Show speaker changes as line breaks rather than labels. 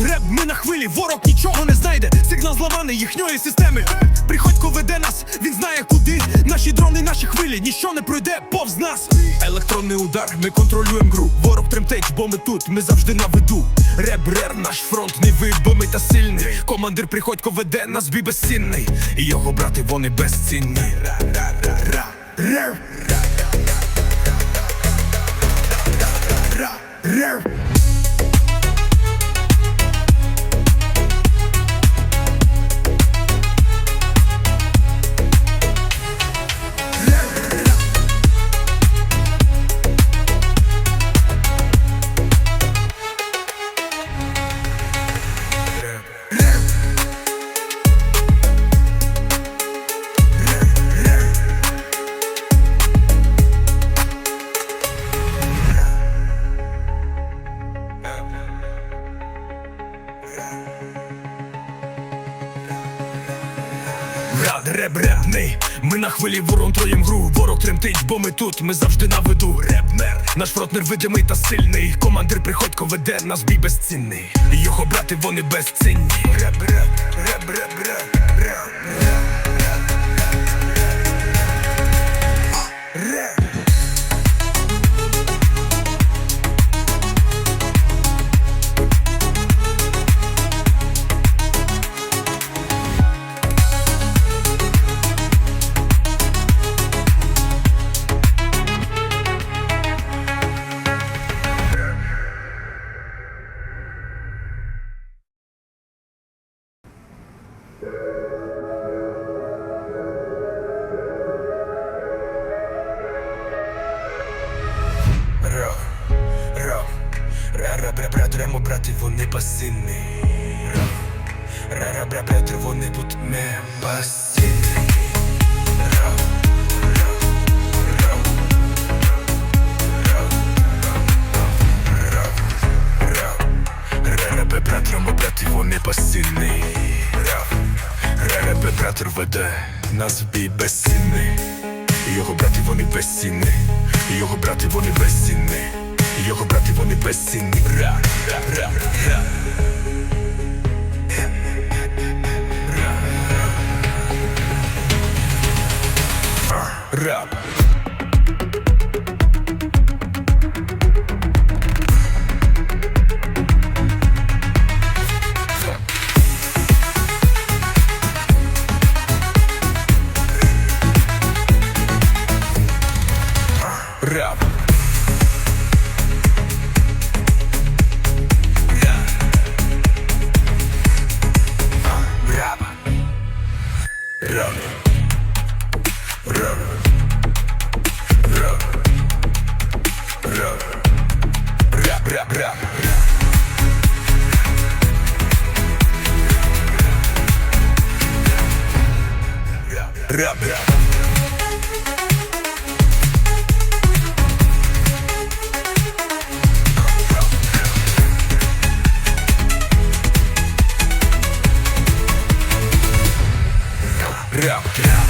реп, ми на хвилі, ворог нічого не знайде. Сигнал зламаний їхньої системи. Приходько веде нас, він знає куди. Наші дрони, наші хвилі, ніщо не пройде повз нас. Електронний удар, ми контролюємо гру. Ворог тремтить, бо ми тут, ми завжди на виду. Ребрер, наш фронт не вибомий та сильний. Командир Приходько веде нас бій безцінний. І його брати вони безцінні. Рад ребряний, ми на хвилі ворон троєм гру. Ворог тремтить, бо ми тут, ми завжди на виду. Ребнер, наш фронт невидимий та сильний. Командир приходько веде нас бій безцінний. Його брати вони безцінні. Реб, реб, реб, реб, реб, реб. Реб. Рав, рав, ра-ра бра бра тремо брати вони пасинні. Рав, ра-ра бра бра вони тут не пасивні. Ра-ра бра бра тр веде нас в бій безцінний. Його брати вони безцінні, його брати вони безцінні, його брати вони безцінні. Ра, ра, ра, ра. Раб. тряп. тряп.